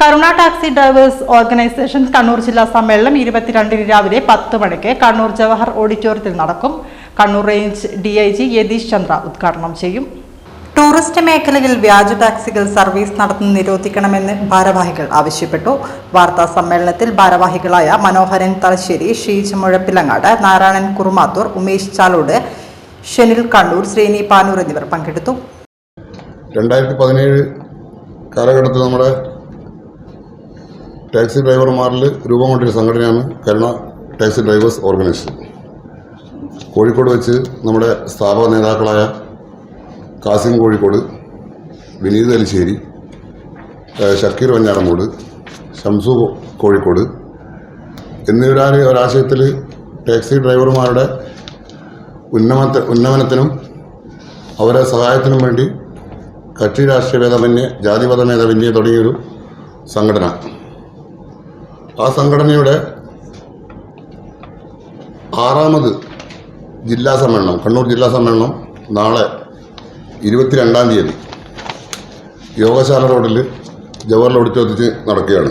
Karuna taxi drivers organisation Kannur ജില്ലാ സമ്മേളനം ഇരുപത്തിരണ്ടിന് രാവിലെ പത്ത് മണിക്ക് കണ്ണൂർ ജവഹർ ഓഡിറ്റോറിയത്തിൽ നടക്കും. Kannur range D I G Yatheesh Chandra ഉദ്ഘാടനം ചെയ്യും. ടൂറിസ്റ്റ് മേഖലയിൽ വ്യാജ ടാക്സികൾ സർവീസ് നടത്തുന്ന നിരോധിക്കണമെന്ന് ഭാരവാഹികൾ ആവശ്യപ്പെട്ടു. വാർത്താ സമ്മേളനത്തിൽ ഭാരവാഹികളായ മനോഹരൻ തലശ്ശേരി ഷീജ് മുഴപ്പിലങ്ങാട് നാരായണൻ കുറുമാത്തൂർ ഉമേഷ് ചാലോട് ഷെനിൽ കണ്ണൂർ ശ്രീനി പാനൂർ എന്നിവർ പങ്കെടുത്തു. രണ്ടായിരത്തി പതിനേഴ് കാലഘട്ടത്തിൽ നമ്മുടെ ടാക്സി ഡ്രൈവർമാരിൽ രൂപം കൊണ്ടൊരു സംഘടനയാണ് Karuna taxi drivers organisation. Kozhikode വെച്ച് നമ്മുടെ സ്ഥാപക നേതാക്കളായ കാസിം കോഴിക്കോട് വിനീത് അലിശ്ശേരി ഷക്കീർ വഞ്ഞാറമൂട് ഷംസു കോഴിക്കോട് എന്നിവരാൽ ഒരാശയത്തിൽ ടാക്സി ഡ്രൈവർമാരുടെ ഉന്നമത്തെ ഉന്നമനത്തിനും അവരെ സഹായത്തിനും വേണ്ടി കക്ഷി രാഷ്ട്രീയ ഭേദമന്യേ ജാതിമത ഭേദമന്യേ തുടങ്ങിയൊരു സംഘടന. ആ സംഘടനയുടെ ആറാമത് ജില്ലാ സമ്മേളനം കണ്ണൂർ ജില്ലാ സമ്മേളനം നാളെ ഇരുപത്തിരണ്ടാം തീയതി യോഗശാല റോഡിൽ ജവഹർലാൽ ഓഡിറ്റോറിയത്തിൽ നടക്കുകയാണ്.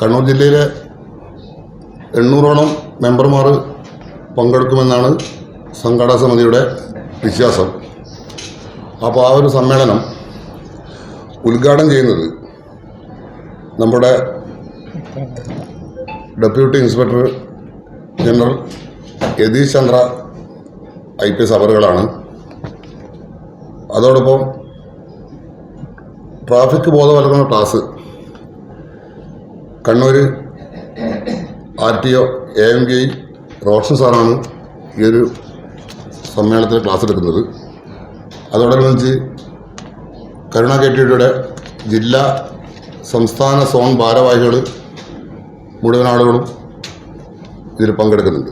കണ്ണൂർ ജില്ലയിലെ എണ്ണൂറോളം മെമ്പർമാർ പങ്കെടുക്കുമെന്നാണ് സംഘടനാ സമിതിയുടെ വിശ്വാസം. അപ്പോൾ ആ ഒരു സമ്മേളനം ഉദ്ഘാടനം ചെയ്യുന്നത് നമ്മുടെ deputy inspector general Yatheesh Chandra I P S അവറുകളാണ് അതോടൊപ്പം ട്രാഫിക് ബോധവൽക്കരണ class Kannur R T O A M K Roshan സാറാണ് ഈ ഒരു സമ്മേളനത്തിൽ ക്ലാസ് എടുക്കുന്നത്. അതോടനുബന്ധിച്ച് കരുണ കെ ടി ജില്ലാ സംസ്ഥാന സോൺ ഭാരവാഹികൾ മുഴുവൻ ആളുകളും ഇതിൽ പങ്കെടുക്കുന്നുണ്ട്.